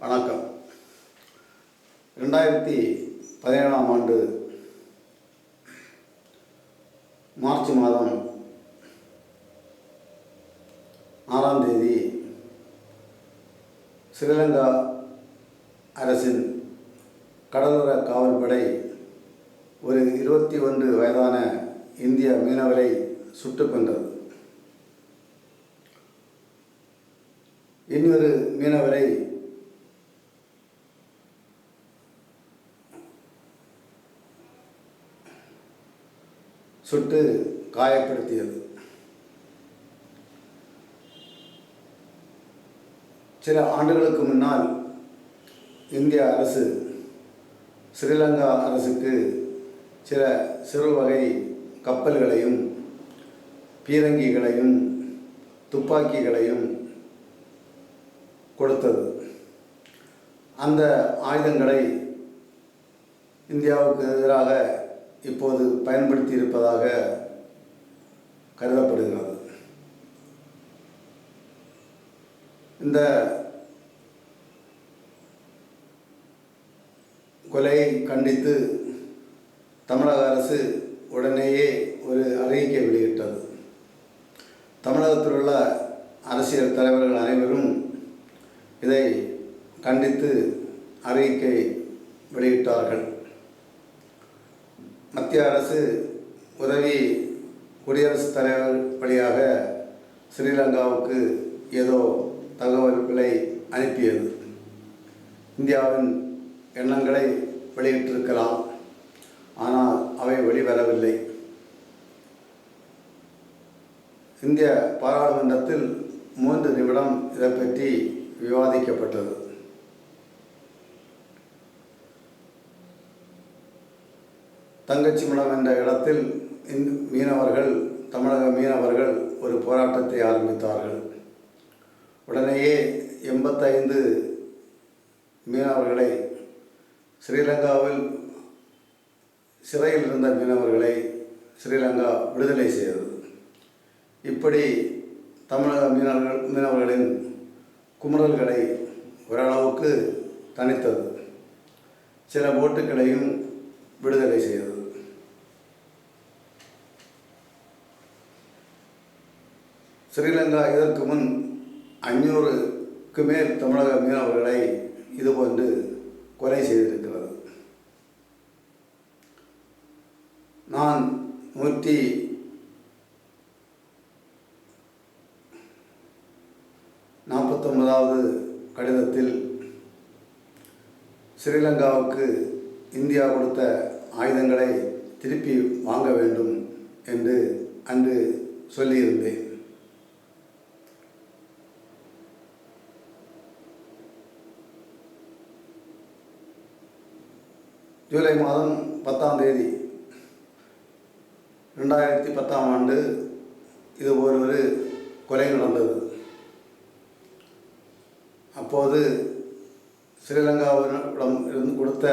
வணக்கம். ரெண்டாயிரத்தி பதினேழாம் ஆண்டு மார்ச் மாதம் ஆறாம் தேதி ஸ்ரீலங்கா அரசின் கடலோர காவல்படை ஒரு இருபத்தி ஒன்று வயதான இந்திய மீனவரை சுட்டு கொண்டது இன்னொரு மீனவரை சுட்டு காயப்படுத்தியது. சில ஆண்டுகளுக்கு முன்னால் இந்திய அரசு ஸ்ரீலங்கா அரசுக்கு சில சிறு வகை கப்பல்களையும் பீரங்கிகளையும் துப்பாக்கிகளையும் கொடுத்தது. அந்த ஆயுதங்களை இந்தியாவுக்கு எதிராக இப்போது பயன்படுத்தி இருப்பதாக கருதப்படுகிறது. இந்த கொலையை கண்டித்து தமிழக அரசு உடனேயே ஒரு அறிவிக்கை வெளியிட்டது. தமிழகத்தில் உள்ள அரசியல் தலைவர்கள் அனைவரும் இதை கண்டித்து அறிவிக்கை வெளியிட்டார்கள். மத்திய அரசு உதவி குடியரசுத் தலைவர் வழியாக ஸ்ரீலங்காவுக்கு ஏதோ தகவல்களை அனுப்பியது. இந்தியாவின் எண்ணங்களை வெளியிட்டிருக்கலாம். ஆனால் அவை வெளிவரவில்லை. இந்திய பாராளுமன்றத்தில் மூன்று நிமிடம் இதை பற்றி விவாதிக்கப்பட்டது. தங்கச்சிமடம் என்ற இடத்தில் இந் மீனவர்கள் தமிழக மீனவர்கள் ஒரு போராட்டத்தை ஆரம்பித்தார்கள். உடனேயே எண்பத்தைந்து மீனவர்களை ஸ்ரீலங்காவில் சிறையில் இருந்த மீனவர்களை ஸ்ரீலங்கா விடுதலை செய்தது. இப்படி தமிழக மீனவர்கள் மீனவர்களின் குமுறல்களை ஓரளவுக்கு தணித்தது. சில போட்டுகளையும் விடுதலை செய்தது. ஸ்ரீலங்கா இதற்கு முன் அஞ்சூறுக்கு மேல் தமிழக மீனவர்களை இதுபோன்று கொலை செய்திருக்கிறது. நான் நூற்றி நாற்பத்தொன்பதாவது கடிதத்தில் ஸ்ரீலங்காவுக்கு இந்தியா கொடுத்த ஆயுதங்களை திருப்பி வாங்க வேண்டும் என்று அன்று சொல்லியிருந்தேன். ஜூலை மாதம் பத்தாம் தேதி ரெண்டாயிரத்தி பத்தாம் ஆண்டு இது ஒரு கொலை நடந்தது. அப்போது ஸ்ரீலங்காவிடம் இருந்து கொடுத்த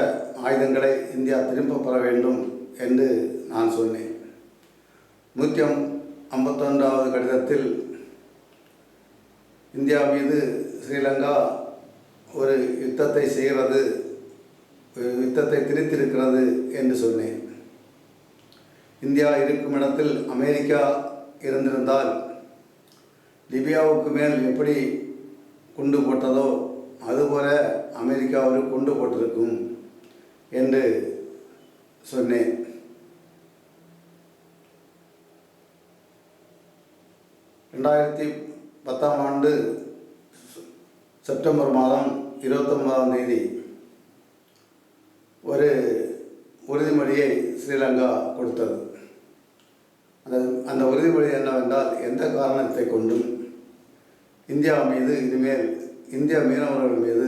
ஆயுதங்களை இந்தியா திரும்ப பெற வேண்டும் என்று நான் சொன்னேன். நூற்றி ஐம்பத்தொன்றாவது கடிதத்தில் இந்தியா மீது ஸ்ரீலங்கா ஒரு யுத்தத்தை செய்கிறது யுத்தத்தை திரித்திருக்கிறது என்று சொன்னேன். இந்தியா இருக்கும் இடத்தில் அமெரிக்கா இருந்திருந்தால் லிபியாவுக்கு மேல் எப்படி குண்டு போட்டதோ அதுபோல அமெரிக்கா ஒரு குண்டு போட்டிருக்கும் என்று சொன்னேன். ரெண்டாயிரத்தி பத்தாம் ஆண்டு செப்டம்பர் மாதம் இருபத்தொன்பதாம் தேதி ஒரு உறுதிமொழியை ஸ்ரீலங்கா கொடுத்தது. அந்த அந்த உறுதிமொழி என்னவென்றால் எந்த காரணத்தை கொண்டும் இந்தியா மீது இனிமேல் இந்திய மீனவர்கள் மீது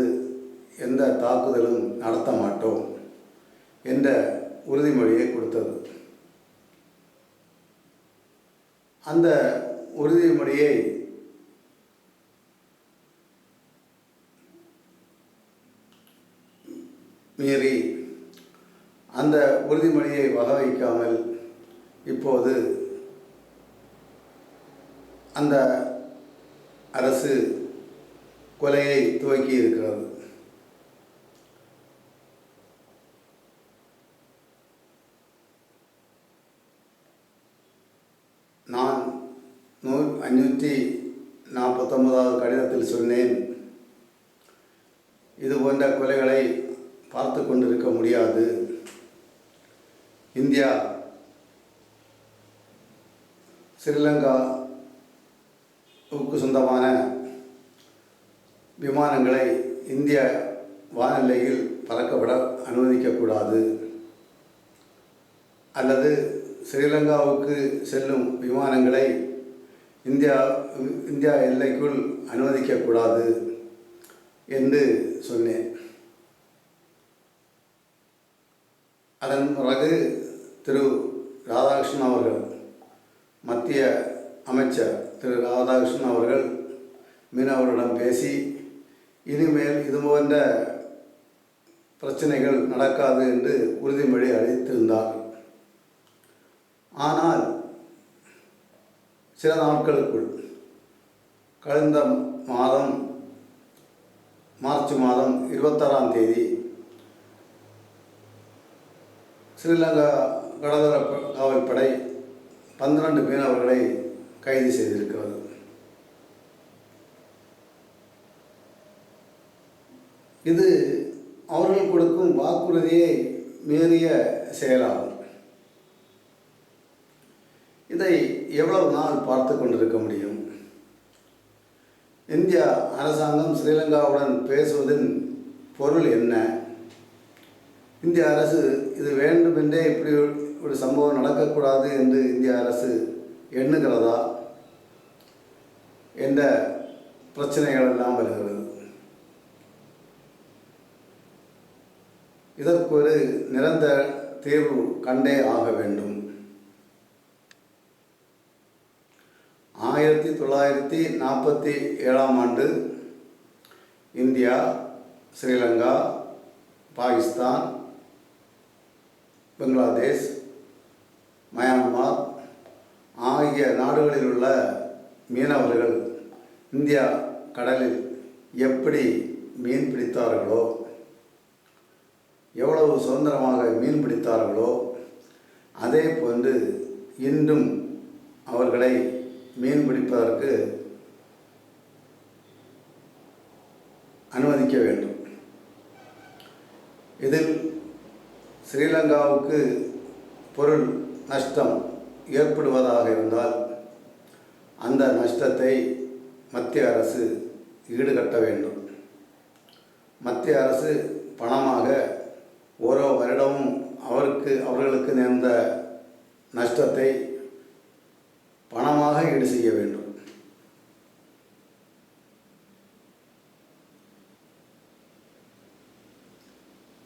எந்த தாக்குதலும் நடத்த மாட்டோம் என்ற உறுதிமொழியை கொடுத்தது. அந்த உறுதிமொழியை மீறி அந்த உறுதிமொழியை வக வைக்காமல் இப்போது அந்த அரசு கொலையை துவக்கி இருக்கிறது. நான் நூ அஞ்சூற்றி நாற்பத்தொன்பதாவது கடிதத்தில் சொன்னேன் இது போன்ற கொலைகளை பார்த்து கொண்டிருக்க முடியாது. இந்தியா ஸ்ரீலங்காவுக்கு சொந்தமான விமானங்களை இந்திய வானிலையில் பறக்கப்பட அனுமதிக்கக்கூடாது. அல்லது ஸ்ரீலங்காவுக்கு செல்லும் விமானங்களை இந்தியா இந்தியா எல்லைக்குள் அனுமதிக்கக்கூடாது என்று சொன்னேன். அதன் பிறகு திரு ராதாகிருஷ்ணன் அவர்கள் மத்திய அமைச்சர் திரு ராதாகிருஷ்ணன் அவர்கள் மீனவர்களிடம் பேசி இனிமேல் இது போன்ற பிரச்சனைகள் நடக்காது என்று உறுதிமொழி அளித்திருந்தார். ஆனால் சில நாட்களுக்குள் கடந்த மாதம் மார்ச் மாதம் இருபத்தாறாம் தேதி ஸ்ரீலங்கா கடலோர காவல்படை பன்னிரண்டு மீனவர்களை கைது செய்திருக்கிறது. இது அவர்கள் கொடுக்கும் வாக்குறுதியை மீறிய செயலாகும். இதை எவ்வளவு நாள் பார்த்து கொண்டிருக்க முடியும்? இந்தியா அரசாங்கம் ஸ்ரீலங்காவுடன் பேசுவதன் பொருள் என்ன? இந்திய அரசு இது வேண்டுமென்றே இப்படி ஒரு சம்பவம் நடக்கக்கூடாது என்று இந்திய அரசு எண்ணுகிறதா? என்ற பிரச்சனைகள் எல்லாம் வருகிறது? இதற்கு ஒரு நிரந்தர தீர்வு கண்டே ஆக வேண்டும். ஆயிரத்தி தொள்ளாயிரத்தி நாற்பத்தி ஏழாம் ஆண்டு இந்தியா ஸ்ரீலங்கா பாகிஸ்தான் பங்களாதேஷ் மயான்மார் ஆகிய நாடுகளில் உள்ள மீனவர்கள் இந்தியா கடலில் எப்படி மீன் பிடித்தார்களோ எவ்வளவு சுதந்திரமாக மீன் பிடித்தார்களோ அதே போன்று இன்றும் அவர்களை மீன் பிடிப்பதற்கு அனுமதிக்க வேண்டும். இதில் ஸ்ரீலங்காவுக்கு பொருள் நஷ்டம் ஏற்படுவதாக இருந்தால் அந்த நஷ்டத்தை மத்திய அரசு ஈடுகட்ட வேண்டும். மத்திய அரசு பணமாக ஓரோ வருடமும் அவருக்கு அவர்களுக்கு நேர்ந்த நஷ்டத்தை பணமாக ஈடு செய்ய வேண்டும்.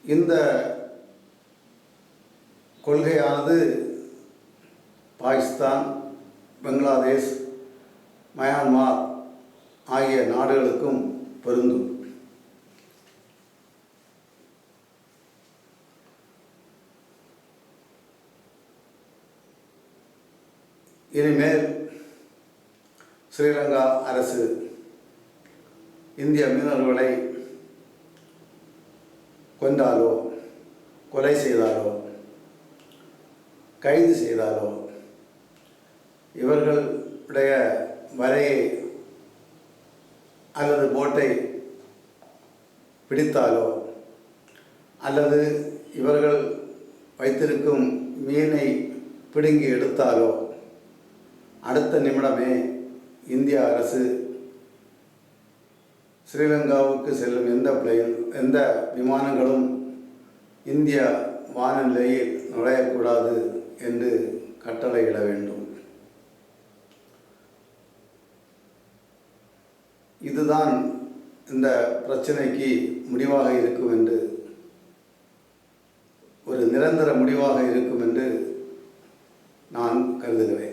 இந்த கொள்கையானது பங்களாதேஷ் மயான்மார் ஆகிய நாடுகளுக்கும் பொருந்தும். இனிமேல் ஸ்ரீலங்கா அரசு இந்திய மீனவர்களை கொண்டாலோ கொலை செய்தாலோ கைது செய்தாலோ இவர்களுடைய வலையை அல்லது போட்டை பிடித்தாலோ அல்லது இவர்கள் வைத்திருக்கும் மீனை பிடுங்கி எடுத்தாலோ அடுத்த நிமிடமே இந்திய அரசு ஸ்ரீலங்காவுக்கு செல்லும் எந்த பிளேன் எந்த விமானங்களும் இந்திய வானநிலையில் நுழையக்கூடாது என்று கட்டளையிட வேண்டும். இதுதான் இந்த பிரச்சனைக்கு முடிவாக இருக்கும் என்று ஒரு நிரந்தர முடிவாக இருக்கும் என்று நான் கருதுகிறேன்.